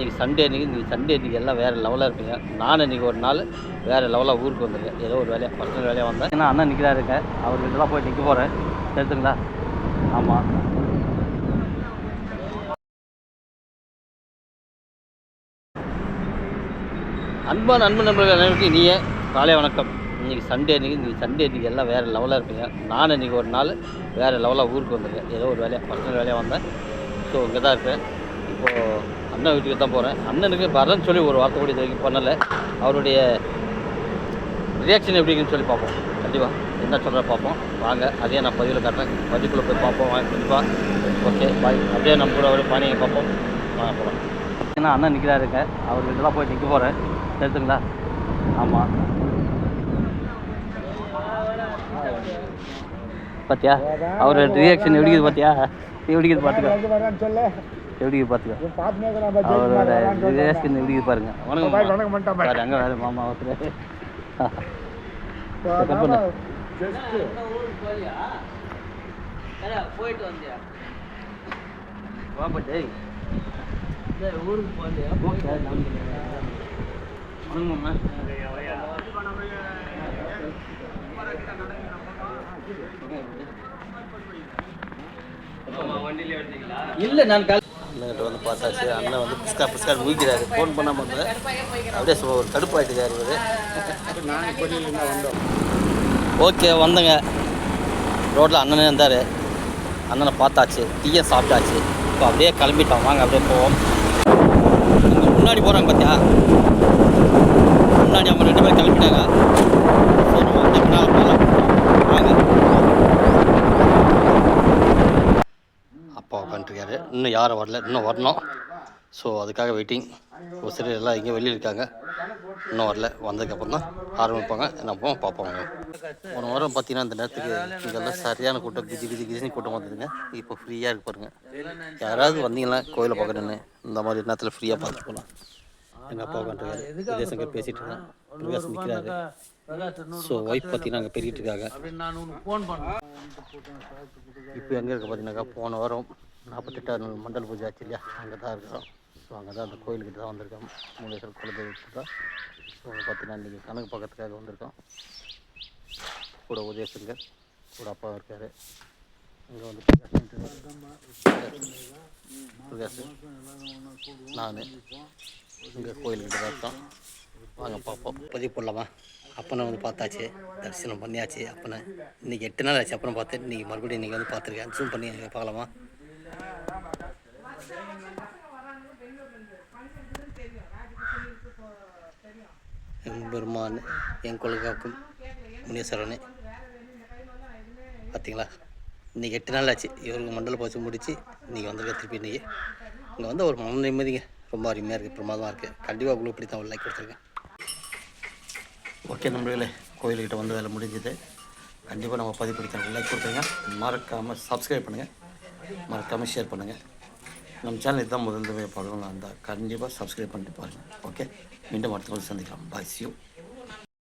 இன்றைக்கி சண்டே அன்றைக்கி இன்றைக்கி சண்டே இன்றைக்கி எல்லாம் வேறு லெவலாக இருப்பீங்க. நான் இன்றைக்கி ஒரு நாள் வேறு லெவலாக ஊருக்கு வந்திருக்கேன். ஏதோ ஒரு வேலையாக பர்சனல் வேலையாக வந்தேன். ஏன்னா அண்ணன் நிற்கிறாருங்க அவர்கிட்ட தான் போய் நிற்க போகிறேன் தெரிஞ்சுங்களா ஆமாம் அன்பான அன்பு நண்பர்கள் அனைவருக்கும் இனிய காலை வணக்கம். இன்றைக்கி சண்டே அன்றைக்கி இன்றைக்கி சண்டே இன்றைக்கி எல்லாம் வேறு லெவலாக இருப்பீங்க. நான் இன்றைக்கி ஒரு நாள் வேறு லெவலாக ஊருக்கு வந்திருக்கேன். ஏதோ ஒரு வேலையாக பர்சனல் வேலையாக வந்தேன். ஸோ இங்கே தான் இருக்கேன் இப்போது அண்ணன் வீட்டுக்கு தான் போகிறேன் அண்ணனுக்கு வரேன்னு சொல்லி ஒரு வார்த்தை கூட இது வரைக்கும் பண்ணலை. அவருடைய ரியாக்ஷன் எப்படிங்கன்னு சொல்லி பார்ப்போம். கண்டிப்பாக என்ன சொல்கிற பார்ப்போம். வாங்க அதே நான் பதிவில் காட்டுறேன். பதிவுக்குள்ளே போய் பார்ப்போம். வாங்க கண்டிப்பாக ஓகே பாய் அப்படியே நம்ம கூட ஒரு பானியை பார்ப்போம். வாங்க போகலாம் ஏன்னா அண்ணன் நிற்கிறாருங்க அவர்கிட்ட தான் போய் நிற்க போகிறேன் தெரிஞ்சுங்களா ஆமாம் பார்த்தியா அவர் ரியாக்ஷன் எப்படி இருக்குது பார்த்தியா எப்படி இருக்குது பார்த்துக்கோ சொல்லு எப்படி பார்த்துக்கோ? அவரோட ரியாக்ஷன் எப்படி பாருங்க. வணக்கம் அங்க வேறு மாமா ஒருத்தர். போயிட்டு வந்தியா ஊருக்கு போகலையா இல்லை நான் கால் அண்ணன்கிட்ட வந்து பார்த்தாச்சு. அண்ணன் வந்து பிஸ்கா பிஸ்கா ஊக்கிறாரு ஃபோன் பண்ணாமல் வந்தேன் அப்படியே ஒரு கடுப்பாயிட்டுக்காரு இவர். ஓகே வந்தேங்க. ரோட்டில் அண்ணனே இருந்தார். அண்ணனை பார்த்தாச்சு. டீயை சாப்பிட்டாச்சு. இப்போ அப்படியே கிளம்பிட்டோம். வாங்க அப்படியே போவோம். முன்னாடி போகிறாங்க பார்த்தியா முன்னாடி அவங்க ரெண்டு பேரும் கிளம்பிட்டாங்க சரி, நம்ம அப்படியே பின்னால் போகலாம் வாங்க அப்பா உட்காந்துருக்காரு இன்னும் யாரும் வரல இன்னும் வரணும். ஸோ அதுக்காக வெயிட்டிங் ஒரு சிலர் எல்லாம் இங்கே வெளியில் இருக்காங்க. இன்னும் வரல. வந்ததுக்கப்புறம் தான் ஆரம்பிப்பாங்க. நம்ம பார்ப்போம். போன வாரம் பார்த்தீங்கன்னா இந்த நேரத்துக்கு இங்கெல்லாம் சரியான கூட்டம் கிஜி கிஜி கிஜினி கூட்டம் வந்ததுங்க. இப்போ ஃப்ரீயாக இருக்கு பாருங்க. யாராவது வந்தீங்கன்னா கோயிலை பார்க்கணுன்னு இந்த மாதிரி நேரத்தில் ஃப்ரீயாக பார்த்துட்டு போகலாம் எங்கள் அப்பா உட்காந்துருக்காரு விஜயசங்கர் பேசிகிட்டு இருக்கேன் பிரகாஷ் நிற்கிறாரு ஸோ ஒய்ஃப் பார்த்தீங்கன்னா அங்கே பெருகிட்டு இருக்காங்க. இப்போ எங்கே இருக்க பார்த்தீங்கன்னாக்கா போன வாரம் நாற்பத்தெட்டாவது நாள் மண்டல் பூஜை ஆச்சு இல்லையா? அங்கே தான் இருக்கிறோம். ஸோ அங்கே தான் அந்த கோயிலுக்கிட்ட தான் வந்திருக்கோம். மூலேஸ்வரர் குலதெய்வத்துக்கு தான். ஸோ பார்த்தீங்கன்னா இன்றைக்கி கணக்கு பார்க்கறதுக்காக வந்திருக்கோம். கூட உதயசங்கர் கூட அப்பா இருக்கார். இங்கே வந்து பிரகாஷ் நான். இங்கே கோயிலுக்கிட்ட தான் இருக்கோம். வாங்க பார்ப்போம். பதிவு பண்ணலாமா? அப்பனை வந்து பார்த்தாச்சு. தரிசனம் பண்ணியாச்சு. அப்பனை இன்றைக்கி எட்டு நாள் ஆச்சு அப்பனை பார்த்து. இன்றைக்கி மறுபடியும் இன்றைக்கி வந்து பார்த்துருக்கேன். ஜூம் பண்ணி பார்க்கலாமா? பெருமான் என் கொள்காக்கும் முனீஸ்வரனே. பார்த்தீங்களா இன்றைக்கி எட்டு நாள் ஆச்சு. இவருக்கு மண்டல போச்சு முடிச்சு இன்றைக்கி வந்திருக்க திருப்பி இன்றைக்கி இங்கே வந்து ஒரு மன நிம்மதிங்க. ரொம்ப அருமையாக இருக்குது பிரமாதமாக இருக்குது கண்டிப்பாக உங்களுக்கு இப்படி தான் ஒரு லைக் கொடுத்துருக்கேன். ஓகே நம்மளே கோயில்கிட்ட வந்து வேலை முடிஞ்சது. கண்டிப்பாக நம்ம பதிவு பிடித்தோம் லைக் கொடுத்துருங்க. மறக்காமல் சப்ஸ்கிரைப் பண்ணுங்கள் மறக்காமல் ஷேர் பண்ணுங்கள் நம்ம சேனல் இதுதான் முதல் தடவை பார்க்கணும் இருந்தால் கண்டிப்பாக சப்ஸ்கிரைப் பண்ணிட்டு பாருங்கள் ஓகே மீண்டும் அடுத்த சந்திக்கலாம். பாய் சியூ